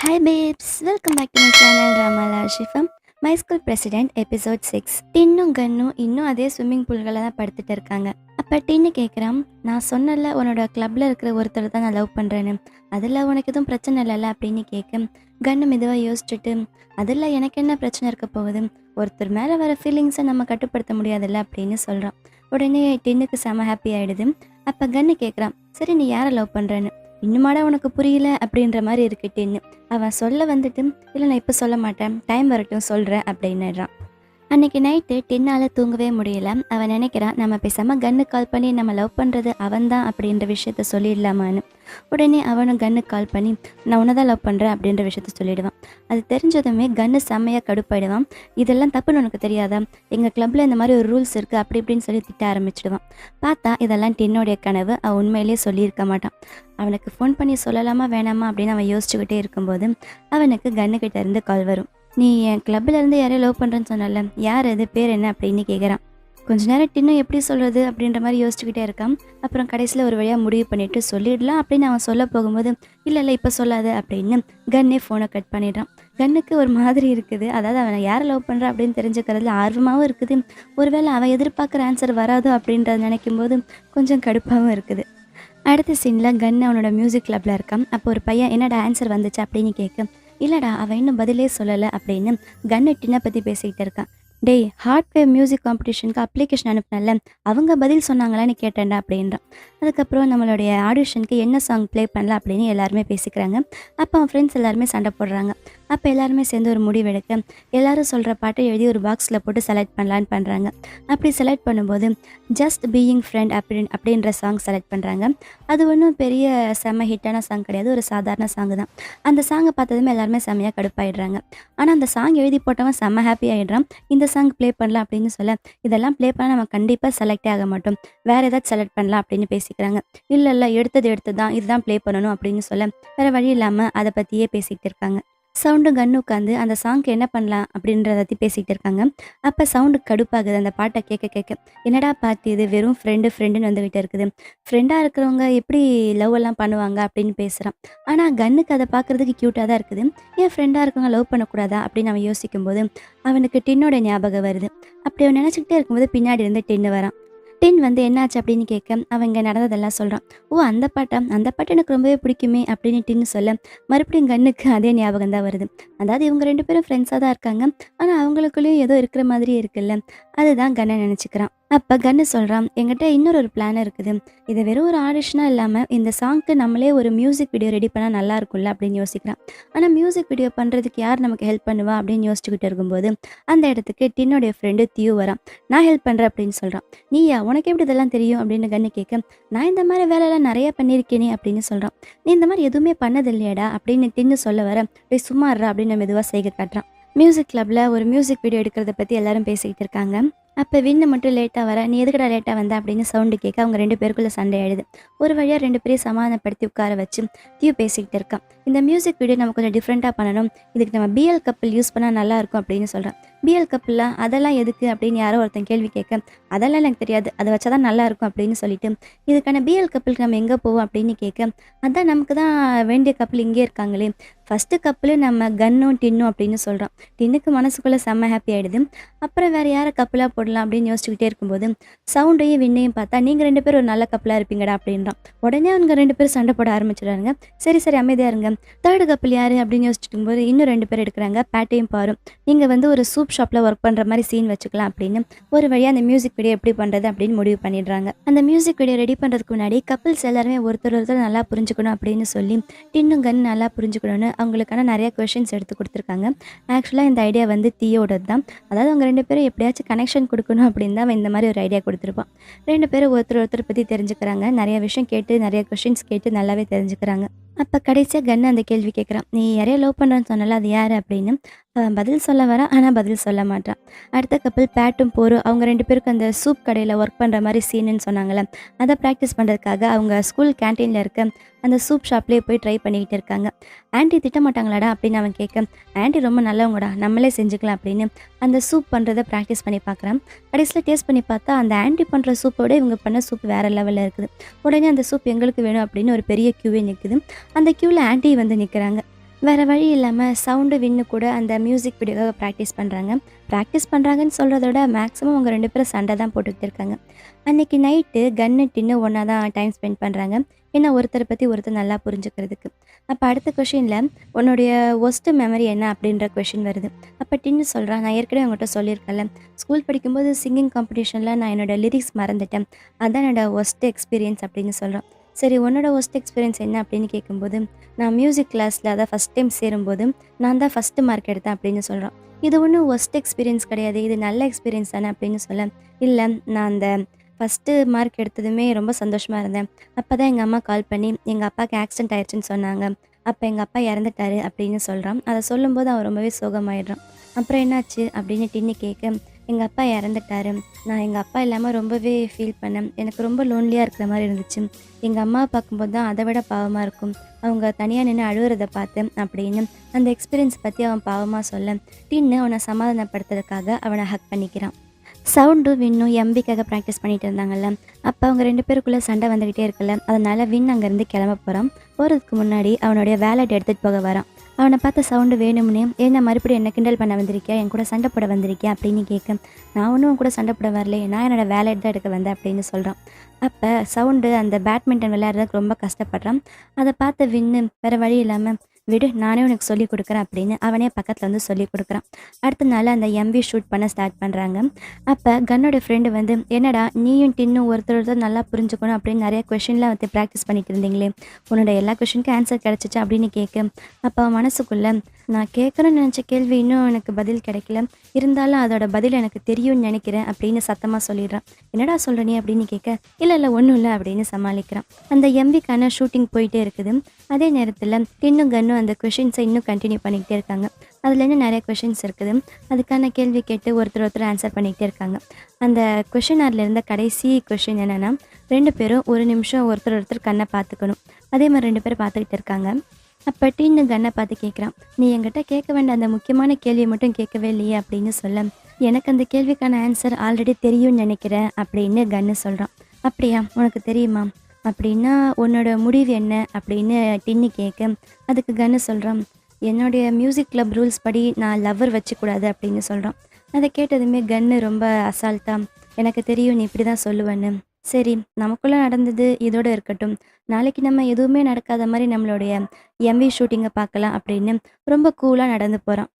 Hi babes welcome back to my channel ராமலா ஷிஃபம் my school president episode six டின்னும் கன்னும் இன்னும் அதே swimming பூல்களில் தான் படுத்துட்டு இருக்காங்க. அப்போ டின்னு கேட்குறான் நான் சொன்னல உன்னோட கிளப்பில் இருக்கிற ஒருத்தர் தான் நான் லவ் பண்ணுறேன்னு அதில் உனக்கு எதுவும் பிரச்சனை இல்லைல்ல? அப்படின்னு கேட்க கன்னு மெதுவாக யோசிச்சுட்டு அதில் எனக்கு என்ன பிரச்சனை இருக்க போகுது? ஒருத்தர் மேலே வர ஃபீலிங்ஸை நம்ம கட்டுப்படுத்த முடியாதுல்ல? அப்படின்னு சொல்கிறான் உடனே டின்னுக்கு செம ஹாப்பி ஆகிடுது அப்போ கன்னு கேட்குறான் சரி நீ யாரை லவ் பண்ணுறேன்னு இன்னுமாடா உனக்கு புரியல அப்படின்ற மாதிரி இருக்குட்டின்னு அவன் சொல்ல வந்துட்டு இல்லை நான் இப்போ சொல்ல மாட்டேன். டைம் வரட்டும் சொல்கிறேன் அப்படின்னுறான் அன்னைக்கு நைட்டு டின்னால் தூங்கவே முடியல. அவன் நினைக்கிறான் நம்ம பேசாமல் கன்னு கால் பண்ணி நம்ம லவ் பண்ணுறது அவன்தான் அப்படின்ற விஷயத்த சொல்லிடலாமான்னு. உடனே அவனும் கன்னுக்கு கால் பண்ணி நான் உன்னை தான் லவ் பண்ணுறேன் அப்படின்ற விஷயத்த சொல்லிடுவான். அது தெரிஞ்சதுமே கன்னு செம்மையாக கடுப்பாயிடுவான். இதெல்லாம் தப்புன்னு உனக்கு தெரியாதா? எங்கள் கிளப்பில் இந்த மாதிரி ஒரு ரூல்ஸ் இருக்குது அப்படி இப்படின்னு சொல்லி திட்ட ஆரம்பிச்சிடுவான். பார்த்தா இதெல்லாம் டின்னோடைய கனவு அவன் உண்மையிலேயே சொல்லியிருக்க மாட்டான். அவனுக்கு ஃபோன் பண்ணி சொல்லலாமா வேணாமா அப்படின்னு அவன் யோசிச்சுக்கிட்டே இருக்கும்போது அவனுக்கு கன்னுக்கிட்டேருந்து கால் வரும். நீ என் கிளப்பில் இருந்து யாரையும் லவ் பண்ணுறேன்னு சொன்னல யார் அது? பேர் என்ன? அப்படின்னு கேட்குறான் கொஞ்ச நேரம் டின்னும் எப்படி சொல்கிறது அப்படின்ற மாதிரி யோசிச்சுக்கிட்டே இருக்கான். அப்புறம் கடைசியில் ஒரு வழியாக முடிவு பண்ணிவிட்டு சொல்லிடலாம் அப்படின்னு அவன் சொல்ல போகும்போது இல்லை இல்லை இப்போ சொல்லாத அப்படின்னு கன்னே ஃபோனை கட் பண்ணிடுறான். கன்னுக்கு ஒரு மாதிரி இருக்குது. அதாவது அவன் யாரை லவ் பண்ணுறா அப்படின்னு தெரிஞ்சுக்கிறதுல ஆர்வமாகவும் இருக்குது. ஒருவேளை அவன் எதிர்பார்க்குற ஆன்சர் வராதோ அப்படின்றத நினைக்கும் போது கொஞ்சம் கடுப்பாகவும் இருக்குது. அடுத்த சீனில் கன் அவனோட மியூசிக் கிளப்பில் இருக்கான். அப்போ ஒரு பையன் என்னடா ஆன்சர் வந்துச்சு? அப்படின்னு கேட்க இல்லைடா அவன் இன்னும் பதிலே சொல்லலை அப்படின்னு கன்னு டின்னை பற்றி பேசிக்கிட்டு இருக்கான் டேய் ஹார்ட்வேர் மியூசிக் காம்படிஷனுக்கு அப்ளிகேஷன் அனுப்புனல அவங்க பதில் சொன்னாங்களான்னு கேட்டேன்டா அப்படின்றான் அதுக்கப்புறம் நம்மளுடைய ஆடிஷனுக்கு என்ன சாங் ப்ளே பண்ணல அப்படின்னு எல்லாருமே பேசிக்கிறாங்க. அப்போ அவன் ஃப்ரெண்ட்ஸ் எல்லாருமே சண்டை போடுறாங்க. அப்போ எல்லாருமே சேர்ந்து ஒரு முடிவு எடுக்க எல்லாரும் சொல்கிற பாட்டை எழுதி ஒரு பாக்ஸில் போட்டு செலக்ட் பண்ணலான்னு பண்ணுறாங்க அப்படி செலக்ட் பண்ணும்போது ஜஸ்ட் பீயிங் ஃப்ரெண்ட் அப்படின் அப்படின்ற சாங் செலக்ட் பண்ணுறாங்க அது ஒன்றும் பெரிய செம்ம ஹிட்டான சாங் கிடையாது. ஒரு சாதாரண சாங் தான். அந்த சாங்கை பார்த்ததுமே எல்லாருமே செம்மையாக கடுப்பாயிடுறாங்க. ஆனால் அந்த சாங் எழுதி போட்டவன் செம்ம ஹாப்பி ஆகிடுறான் இந்த சாங் ப்ளே பண்ணலாம் அப்படின்னு சொல்ல இதெல்லாம் ப்ளே பண்ணால் நம்ம கண்டிப்பாக செலக்ட் ஆக மாட்டோம். வேறு ஏதாச்சும் செலக்ட் பண்ணலாம் அப்படின்னு பேசிக்கிறாங்க. இல்லை இல்லை எடுத்தது எடுத்து தான் இதுதான் ப்ளே பண்ணணும் அப்படின்னு சொல்ல வேறு வழி இல்லாமல் அதை பற்றியே பேசிக்கிட்டு இருக்காங்க. சவுண்டு கன்னு உட்காந்து அந்த சாங்க்கு என்ன பண்ணலாம் அப்படின்றத பற்றி பேசிகிட்டு இருக்காங்க. அப்போ சவுண்டு கடுப்பாகுது. அந்த பாட்டை கேட்க கேட்க என்னடா பார்த்து இது வெறும் ஃப்ரெண்டு ஃப்ரெண்டுன்னு வந்துக்கிட்டே இருக்குது. ஃப்ரெண்டாக இருக்கிறவங்க எப்படி லவ் எல்லாம் பண்ணுவாங்க? அப்படின்னு பேசுகிறான் ஆனால் கன்னுக்கு அதை பார்க்குறதுக்கு க்யூட்டாக தான் இருக்குது. ஏன் ஃப்ரெண்டாக இருக்கவங்க லவ் பண்ணக்கூடாதா? அப்படின்னு அவன் யோசிக்கும்போது அவனுக்கு டின்னோட ஞாபகம் வருது. அப்படி அவன் நினச்சிக்கிட்டே இருக்கும்போது பின்னாடி இருந்து டின்னு வரான். டின் வந்து என்னாச்சு அப்படின்னு கேட்க அவங்க நடந்ததெல்லாம் சொல்கிறான் ஓ அந்த பாட்டம் அந்த பாட்டு எனக்கு ரொம்பவே பிடிக்குமே அப்படின்னு டின்னு சொல்ல மறுபடியும் கண்ணுக்கு அதே ஞாபகம் தான் வருது. அதாவது இவங்க ரெண்டு பேரும் ஃப்ரெண்ட்ஸாக தான் இருக்காங்க. ஆனால் அவங்களுக்குள்ளேயும் ஏதோ இருக்கிற மாதிரியே இருக்குல்ல. அதுதான் கண்ணை நினச்சிக்கிறான். அப்போ கன்னு சொல்கிறான் எங்கிட்ட இன்னொரு ஒரு பிளான் இருக்குது. இது வெறும் ஒரு ஆடிஷனாக இல்லாமல் இந்த சாங்க்கு நம்மளே ஒரு மியூசிக் வீடியோ ரெடி பண்ணால் நல்லா இருக்கும்ல அப்படின்னு யோசிக்கிறான். ஆனால் மியூசிக் வீடியோ பண்ணுறதுக்கு யார் நமக்கு ஹெல்ப் பண்ணுவா அப்படின்னு யோசிச்சுக்கிட்டு இருக்கும்போது அந்த இடத்துக்கு டின்னோடைய ஃப்ரெண்டு தியூ வரான். நான் ஹெல்ப் பண்ணுறேன் அப்படின்னு சொல்கிறான் நீயா உனக்கு எப்படி இதெல்லாம் தெரியும்? அப்படின்னு கண்ணு கேட்க நான் இந்த மாதிரி வேலையெல்லாம் நிறைய பண்ணியிருக்கேனே அப்படின்னு சொல்கிறான் நீ இந்த மாதிரி எதுவுமே பண்ணதில்லையாடா அப்படின்னு டின்னு சொல்ல வர போய் சும்மா அப்படின்னு மெதுவாக செய்க காட்டுறான். மியூசிக் கிளப்பில் ஒரு மியூசிக் வீடியோ எடுக்கிறத பற்றி எல்லாரும் பேசிக்கிட்டு இருக்காங்க. அப்போ வின்னு மட்டும் லேட்டாக வர நீ எதுக்கடா லேட்டாக வந்த அப்படின்னு சவுண்டு கேட்க அவங்க ரெண்டு பேருக்குள்ளே சண்டை ஆயிடுது. ஒரு வழியாக ரெண்டு பேரையும் சமாதானப்படுத்தி உட்கார வச்சு தியூ பேசிக்கிட்டு இருக்கான். இந்த மியூசிக் வீடியோ நம்ம கொஞ்சம் டிஃப்ரெண்ட்டாக பண்ணணும். இதுக்கு நம்ம பிஎல் கப்பல் யூஸ் பண்ணால் நல்லாயிருக்கும் அப்படின்னு சொல்கிறான் பிஎல் கப்பிள்லாம் அதெல்லாம் எதுக்கு அப்படின்னு யாரோ ஒருத்தன் கேள்வி கேட்க அதெல்லாம் எனக்கு தெரியாது. அதை வச்சா தான் நல்லாயிருக்கும் அப்படின்னு சொல்லிட்டு இதுக்கான பிஎல் கப்பலுக்கு நம்ம எங்கே போவோம் அப்படின்னு கேட்க அதான் நமக்கு தான் வேண்டிய கப்பல் இங்கே இருக்காங்களே. ஃபஸ்ட்டு கப்பலு நம்ம கன்னும் டின்னும் அப்படின்னு சொல்கிறோம் டின்னுக்கு மனசுக்குள்ளே செம்ம ஹாப்பி ஆகிடுது அப்புறம் வேறு யாரை கப்பலாக போடலாம் அப்படின்னு யோசிச்சுக்கிட்டே இருக்கும்போது சவுண்டையும் விண்ணையும் பார்த்தா நீங்கள் ரெண்டு பேரும் ஒரு நல்ல கப்பலாக இருப்பீங்கடா அப்படின்றான் உடனே அவங்க ரெண்டு பேரும் சண்டை போட ஆரம்பிச்சிடுறாங்க. சரி சரி அமைதியாக இருங்க. தேர்டு கப்பல் யார் அப்படின்னு யோசிச்சுட்டு இருக்கும்போது இன்னும் ரெண்டு பேர் எடுக்கிறாங்க. பேட்டையும் பாரும். நீங்கள் வந்து ஒரு சூப் ஷாப்பில் ஒர்க் பண்ணுற மாதிரி சீன் வச்சுக்கலாம் அப்படின்னு. ஒரு வழியாக அந்த மியூசிக் வீடியோ எப்படி பண்ணுறது அப்படின்னு முடிவு பண்ணிடுறாங்க. அந்த மியூசிக் வீடியோ ரெடி பண்ணுறதுக்கு முன்னாடி கப்பிள்ஸ் எல்லாருமே ஒருத்தர் ஒருத்தர் நல்லா புரிஞ்சுக்கணும் அப்படின்னு சொல்லி டின்னும் கன் நல்லா புரிஞ்சுக்கணும்னு அவங்களுக்கான நிறைய கொஷின்ஸ் எடுத்து கொடுத்துருக்காங்க. ஆக்சுவலாக இந்த ஐடியா வந்து தீயோடது தான். அதாவது அவங்க ரெண்டு பேரும் எப்படியாச்சும் கனெக்ஷன் கொடுக்கணும் அப்படின்னு தான் அவன் இந்த மாதிரி ஒரு ஐடியா கொடுத்துருப்பான் ரெண்டு பேரும் ஒருத்தர் ஒருத்தர் பற்றி தெரிஞ்சுக்கிறாங்க. நிறைய விஷயம் கேட்டு நிறைய கொஷின்ஸ் கேட்டு நல்லாவே தெரிஞ்சுக்கிறாங்க. அப்போ கடைசியாக கன்னு அந்த கேள்வி கேட்குறான். நீ யாரையோ லவ் பண்ணுறேன்னு சொன்னால அது யார்? அப்படின்னு. அவன் பதில் சொல்ல வரான் ஆனால் பதில் சொல்ல மாட்டான். அடுத்த கப்பல் பேட்டும் போரும் அவங்க ரெண்டு பேருக்கும் அந்த சூப் கடையில் ஒர்க் பண்ணுற மாதிரி சீனுன்னு சொன்னாங்களே அதை ப்ராக்டிஸ் பண்ணுறதுக்காக அவங்க ஸ்கூல் கேன்டீனில் இருக்க அந்த சூப் ஷாப்லேயே போய் ட்ரை பண்ணிக்கிட்டு இருக்காங்க. ஆண்டி திட்ட மாட்டாங்களாடா அப்படின்னு அவன் கேட்க ஆன்ட்டி ரொம்ப நல்லவங்கடா நம்மளே செஞ்சுக்கலாம் அப்படின்னு அந்த சூப் பண்ணுறதை ப்ராக்டிஸ் பண்ணி பார்க்குறான். கடைசியில் டேஸ்ட் பண்ணி பார்த்தா அந்த ஆன்ட்டி பண்ணுற சூப்போட இவங்க பண்ண சூப் வேறு லெவலில் இருக்குது. உடனே அந்த சூப் எங்களுக்கு வேணும் அப்படின்னு ஒரு பெரிய க்யூவே நிற்குது அந்த க்யூவில் ஆன்ட்டி வந்து நிற்கிறாங்க வேறு வழி இல்லாமல் சவுண்டு வின்னு கூட அந்த மியூசிக் வீடியோக்காக ப்ராக்டிஸ் பண்ணுறாங்க ப்ராக்டிஸ் பண்ணுறாங்கன்னு சொல்கிறத விட மேக்ஸிமம் அவங்க ரெண்டு பேரும் சண்டை தான் போட்டுக்கிட்டு இருக்காங்க அன்றைக்கி நைட்டு கன்னு டின்னு ஒன்றா தான் டைம் ஸ்பெண்ட் பண்ணுறாங்க ஏன்னா ஒருத்தரை பற்றி ஒருத்தர் நல்லா புரிஞ்சுக்கிறதுக்கு. அப்போ அடுத்த கொஷினில் உன்னுடைய ஒஸ்ட்டு மெமரி என்ன அப்படின்ற கொஷின் வருது. அப்போ டின்னு சொல்கிறான் நான் ஏற்கனவே அவங்ககிட்ட சொல்லியிருக்கேன்ல. ஸ்கூல் படிக்கும்போது சிங்கிங் காம்படிஷனில் நான் என்னோடய லிரிக்ஸ் மறந்துட்டேன். அதான் என்னோட ஒஸ்ட்டு எக்ஸ்பீரியன்ஸ் அப்படின்னு சொல்கிறான் சரி உன்னோட ஒஸ்ட் எக்ஸ்பீரியன்ஸ் என்ன அப்படின்னு கேட்கும்போது நான் மியூசிக் கிளாஸில் அதை ஃபஸ்ட் டைம் சேரும்போது நான் தான் ஃபஸ்ட்டு மார்க் எடுத்தேன் அப்படின்னு சொல்கிறான் இது ஒன்றும் ஒஸ்ட் எக்ஸ்பீரியன்ஸ் கிடையாது. இது நல்ல எக்ஸ்பீரியன்ஸ் தானே அப்படின்னு சொல்ல இல்லை நான் அந்த ஃபஸ்ட்டு மார்க் எடுத்ததுமே ரொம்ப சந்தோஷமாக இருந்தேன். அப்போ தான் எங்கள் அம்மா கால் பண்ணி எங்கள் அப்பாவுக்கு ஆக்சிடென்ட் ஆயிடுச்சுன்னு சொன்னாங்க. அப்போ எங்கள் அப்பா இறந்துட்டாரு அப்படின்னு சொல்கிறான் அதை சொல்லும்போது அவன் ரொம்பவே சோகமாயிடுறான். அப்புறம் என்னாச்சு அப்படின்னு டின்னு கேட்க எங்கள் அப்பா இறந்துட்டாரு. நான் எங்கள் அப்பா இல்லாமல் ரொம்பவே ஃபீல் பண்ணேன். எனக்கு ரொம்ப லோன்லியாக இருக்கிற மாதிரி இருந்துச்சு. எங்கள் அம்மா பார்க்கும்போது தான் அதை விட பாவமாக இருக்கும். அவங்க தனியாக நின்று அழுகிறத பார்த்தேன் அப்படின்னு அந்த எக்ஸ்பீரியன்ஸ் பற்றி அவன் பாவமாக சொல்ல. டின்னு அவனை சமாதானப்படுத்துறதுக்காக அவனை ஹக் பண்ணிக்கிறான். சவுண்டும் வின்னும் எம்பிக்காக ப்ராக்டிஸ் பண்ணிட்டு இருந்தாங்கல்ல. அப்போ அவங்க ரெண்டு பேருக்குள்ளே சண்டை வந்துக்கிட்டே இருக்குல்ல. அதனால வின் அங்கேருந்து கிளம்ப போகிறான் போகிறதுக்கு முன்னாடி அவனுடைய வேலட் எடுத்துகிட்டு போக வரான். அவனை பார்த்த சவுண்டு வேணும்னே என்ன மறுபடியும் என்ன கிண்டல் பண்ண வந்திருக்கியா? என் கூட சண்டை போட வந்திருக்கியா? அப்படின்னு கேட்க நான் ஒன்றும் கூட சண்டை போட வரலையே நான் என்னோட வேலை தான் எடுக்க வந்தேன் அப்படின்னு சொல்கிறான் அப்போ சவுண்டு அந்த பேட்மிண்டன் விளையாடுறதுக்கு ரொம்ப கஷ்டப்படுறான். அதை பார்த்த வின்னு வேறு வழி இல்லாமல் விடு நானே உனக்கு சொல்லிக் கொடுக்குறேன் அப்படின்னு அவனே பக்கத்தில் வந்து சொல்லிக் கொடுக்குறான். அடுத்த நாள் அந்த எம்பி ஷூட் பண்ண ஸ்டார்ட் பண்ணுறாங்க அப்போ கன்னோட ஃப்ரெண்டு வந்து என்னடா நீயும் டின்னும் ஒருத்தர் ஒருத்தர் நல்லா புரிஞ்சுக்கணும் அப்படின்னு நிறைய கொஷின்லாம் வந்து ப்ராக்டிஸ் பண்ணிட்டு இருந்தீங்களே. உன்னோட எல்லா கொஷினுக்கும் ஆன்சர் கிடச்சிச்சு அப்படின்னு கேட்க அப்போ அவன் மனசுக்குள்ளே நான் கேட்கணும்னு நினச்ச கேள்வி இன்னும் எனக்கு பதில் கிடைக்கல. இருந்தாலும் அதோட பதில் எனக்கு தெரியும்னு நினைக்கிறேன் அப்படின்னு சத்தமாக சொல்லிடுறான். என்னடா சொல்கிற நீ? அப்படின்னு கேட்க இல்லை இல்லை ஒன்றும் இல்லை அப்படின்னு சமாளிக்கிறான். அந்த எம்பிக்கான ஷூட்டிங் போயிட்டே இருக்குது. அதே நேரத்தில் இன்னும் கன்னும் அந்த கொஷின்ஸை இன்னும் கண்டினியூ பண்ணிக்கிட்டே இருக்காங்க. அதில் இன்னும் நிறைய கொஷின்ஸ் இருக்குது. அதுக்கான கேள்வி கேட்டு ஒருத்தர் ஒருத்தர் ஆன்சர் பண்ணிக்கிட்டே இருக்காங்க. அந்த கொஷின் இருந்த கடைசி கொஷின் என்னென்னா ரெண்டு பேரும் ஒரு நிமிஷம் ஒருத்தர் ஒருத்தர் கண்ணை பார்த்துக்கணும். அதே மாதிரி ரெண்டு பேரும் பார்த்துக்கிட்டு இருக்காங்க. அப்போ டீன்னு கண்ணை பார்த்து கேட்குறான் நீ என்கிட்ட கேட்க வேண்டிய அந்த முக்கியமான கேள்வியை மட்டும் கேட்கவே இல்லையே? அப்படின்னு சொல்ல எனக்கு அந்த கேள்விக்கான ஆன்சர் ஆல்ரெடி தெரியும்னு நினைக்கிறேன் அப்படின்னு கன்னு சொல்கிறான் அப்படியா? உனக்கு தெரியுமா? அப்படின்னா உன்னோட முடிவு என்ன? அப்படின்னு டின்னு கேட்க அதுக்கு கன்னு சொல்கிறான் என்னுடைய மியூசிக் கிளப் ரூல்ஸ் படி நான் லவ்வர் வச்சுக்கூடாது அப்படின்னு சொல்கிறான் அதை கேட்டதுமே கன்னு ரொம்ப அசால்ட்டாக எனக்கு தெரியும் நீ இப்படி தான் சொல்லுவேன்னு. சரி நமக்குள்ளே நடந்தது இதோட இருக்கட்டும். நாளைக்கு நம்ம எதுவுமே நடக்காத மாதிரி நம்மளுடைய எம்வி ஷூட்டிங்கை பார்க்கலாம் அப்படின்னு ரொம்ப கூலாக நடந்து போகிறான்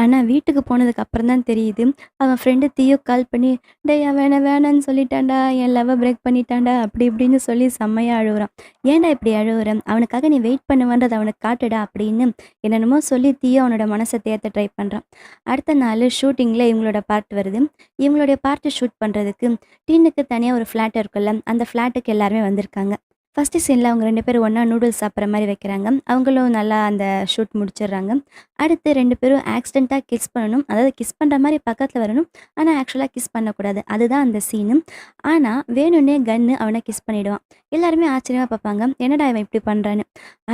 ஆனால் வீட்டுக்கு போனதுக்கு அப்புறம் தான் தெரியுது. அவன் ஃப்ரெண்டு தீயோ கால் பண்ணி டேய் அவன் என்ன வேணான்னு சொல்லிட்டான்டா என் லவ்வை பிரேக் பண்ணிட்டான்டா அப்படி இப்படின்னு சொல்லி செம்மையாக அழுகுறான் ஏன்டா இப்படி அழுகுறேன் அவனுக்காக நீ வெயிட் பண்ணுவான்றது அவனுக்கு காட்டுடா அப்படின்னு என்னென்னமோ சொல்லி தீயோ அவனோட மனசை தேர்த்த ட்ரை பண்ணுறான் அடுத்த நாள் ஷூட்டிங்கில் இவங்களோட பார்ட் வருது. இவங்களுடைய பார்ட்டை ஷூட் பண்ணுறதுக்கு டீனுக்கு தனியாக ஒரு ஃப்ளாட் இருக்குல்ல அந்த ஃப்ளாட்டுக்கு எல்லாருமே வந்திருக்காங்க. ஃபஸ்ட்டு சீனில் அவங்க ரெண்டு பேரும் ஒன்றா நூடுல்ஸ் சாப்பிட்ற மாதிரி வைக்கிறாங்க. அவங்களும் நல்லா அந்த ஷூட் முடிச்சிடுறாங்க. அடுத்து ரெண்டு பேரும் ஆக்சிடெண்ட்டாக கிஸ் பண்ணணும். அதாவது கிஸ் பண்ணுற மாதிரி பக்கத்தில் வரணும். ஆனால் ஆக்சுவலாக கிஸ் பண்ணக்கூடாது. அதுதான் அந்த சீனு ஆனால் வேணும்னே கன்னு அவனை கிஸ் பண்ணிவிடுவான் எல்லாருமே ஆச்சரியமாக பார்ப்பாங்க. என்னடா இவன் இப்படி பண்ணுறான்னு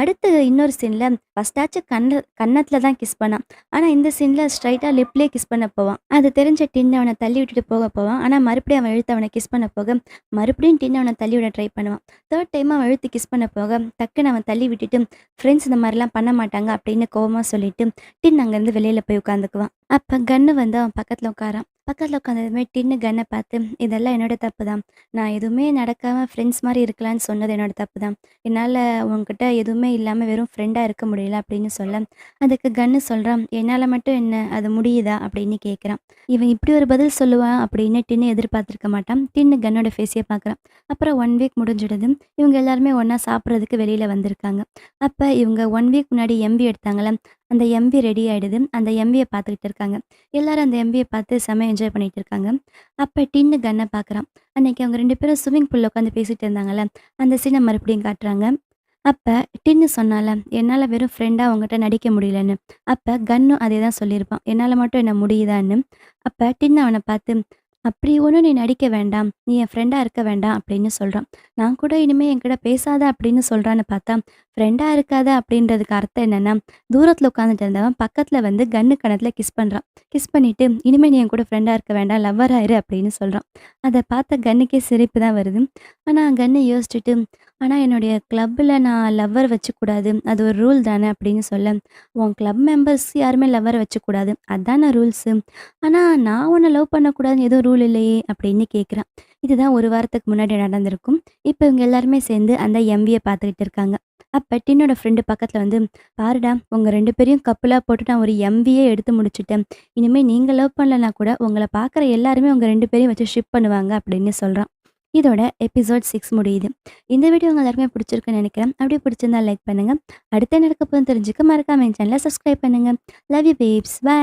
அடுத்து இன்னொரு சீனில் ஃபஸ்ட்டாச்சும் கண்ண கன்னத்தில் தான் கிஸ் பண்ணான். ஆனால் இந்த சீனில் ஸ்ட்ரைட்டாக லிப்லேயே கிஸ் பண்ண போவான். அது தெரிஞ்ச டின்னு அவனை தள்ளி விட்டுட்டு போக போவான். ஆனால் மறுபடியும் அவன் இழுத்து அவனை கிஸ் பண்ண போக மறுபடியும் டின்னு அவனை தள்ளி விட ட்ரை பண்ணுவான். தேர்ட் டைம் அவன் அழுத்து கிஸ் பண்ண போக டக்குன்னு அவன் தள்ளி விட்டுட்டு ஃப்ரெண்ட்ஸ் இந்த மாதிரிலாம் பண்ண மாட்டாங்க அப்படின்னு கோபமாக சொல்லிட்டு டின் அங்கேருந்து வெளியில் போய் உட்காந்துக்குவான். அப்போ கன்னு வந்து அவன் பக்கத்தில் உட்காரான். பக்கத்தில் உட்காந்ததுமே டின்னு கன்னை பார்த்து இதெல்லாம் என்னோட தப்பு தான் நான் எதுவுமே நடக்காமல் ஃப்ரெண்ட்ஸ் மாதிரி இருக்கலான்னு சொன்னது என்னோட தப்பு தான் என்னால் உங்ககிட்ட எதுவுமே இல்லாமல் வெறும் ஃப்ரெண்டாக இருக்க முடியல அப்படின்னு சொல்ல. அதுக்கு கன்னு சொல்கிறான் என்னால் மட்டும் என்ன? அது முடியுதா? அப்படின்னு கேட்குறான் இவன் இப்படி ஒரு பதில் சொல்லுவான்? அப்படின்னு டின்னு எதிர்பார்த்துருக்க மாட்டான். டின்னு கன்னோட ஃபேஸையே பார்க்குறான். அப்புறம் ஒன் வீக் முடிஞ்சிடுது. இவங்க எல்லாருமே ஒன்றா சாப்பிட்றதுக்கு வெளியில் வந்திருக்காங்க. அப்போ இவங்க ஒன் வீக் முன்னாடி எம்பி எடுத்தாங்களே அந்த எம்பி ரெடி ஆகிடுது அந்த எம்பியை பார்த்துக்கிட்டு இருக்காங்க. எல்லாரும் அந்த எம்பியை பார்த்து செம்ம என்ஜாய் பண்ணிகிட்டு இருக்காங்க. அப்போ டின்னு கன்னை பார்க்குறான். அன்னைக்கு அவங்க ரெண்டு பேரும் ஸ்விம்மிங் பூலில் உட்காந்து பேசிகிட்டு இருந்தாங்கல்ல அந்த சீனை மறுபடியும் காட்டுறாங்க. அப்போ டின்னு சொன்னால என்னால் வெறும் ஃப்ரெண்டாக அவங்ககிட்ட நடிக்க முடியலன்னு. அப்போ கன்னும் அதே தான் சொல்லியிருப்பான். என்னால் மட்டும் என்ன முடியுதான்னு? அப்போ டின்னு அவனை பார்த்து அப்படி ஒன்றும் நீ நடிக்க வேண்டாம். நீ என் ஃப்ரெண்டாக இருக்க வேண்டாம் அப்படின்னு சொல்கிறான் நான் கூட இனிமேல் என்கிட்ட பேசாத அப்படின்னு சொல்கிறான்னு பார்த்தா ஃப்ரெண்டாக இருக்காத அப்படின்றதுக்கு அர்த்தம் என்னென்னா தூரத்தில் உட்காந்துட்டு இருந்தவன் பக்கத்தில் வந்து கன்னு கணத்தில் கிஸ் பண்ணுறான் கிஸ் பண்ணிவிட்டு இனிமேல் நீ என் கூட ஃப்ரெண்டாக இருக்க வேண்டாம் லவ்வர் ஆயிரு அப்படின்னு சொல்கிறான் அதை பார்த்த கன்னுக்கே சிரிப்பு தான் வருது. ஆனால் கன்னு யோசிச்சுட்டு ஆனால் என்னுடைய கிளப்பில் நான் லவ்வர் வச்சுக்கூடாது. அது ஒரு ரூல் தானே அப்படின்னு சொல்ல, உன் கிளப் மெம்பர்ஸ் யாருமே லவ்வர் வச்சுக்கூடாது. அதான ரூல்ஸு. ஆனால் நான் உன்னை லவ் பண்ணக்கூடாதுன்னு எதுவும் ரூல் இல்லையே அப்படின்னு கேட்குறான். இதுதான் ஒரு வாரத்துக்கு முன்னாடி நடந்திருக்கும். இப்போ இவங்க எல்லாருமே சேர்ந்து அந்த எம்பியை பார்த்துக்கிட்டு இருக்காங்க. அப்போ டின்னோட ஃப்ரெண்டு பக்கத்தில் வந்து, "பாருடா உங்கள் ரெண்டு பேரையும் கப்பலாக போட்டு நான் ஒரு எம்பியே எடுத்து முடிச்சுட்டேன். இனிமேல் நீங்கள் லவ் பண்ணலனா கூட உங்களை பார்க்குற எல்லாருமே உங்கள் ரெண்டு பேரையும் வச்சு ஷிப் பண்ணுவாங்க" அப்படின்னு சொல்கிறான் இதோட எபிசோட் சிக்ஸ் முடியுது. இந்த வீடியோ உங்கள் எல்லாருக்குமே பிடிச்சிருக்குன்னு நினைக்கிறேன் அப்படியே பிடிச்சிருந்தா லைக் பண்ணுங்க. அடுத்து நடக்க போதும் தெரிஞ்சுக்க மறக்காம என் சேனலை சப்ஸ்கிரைப் பண்ணுங்க. Love you babes. பை.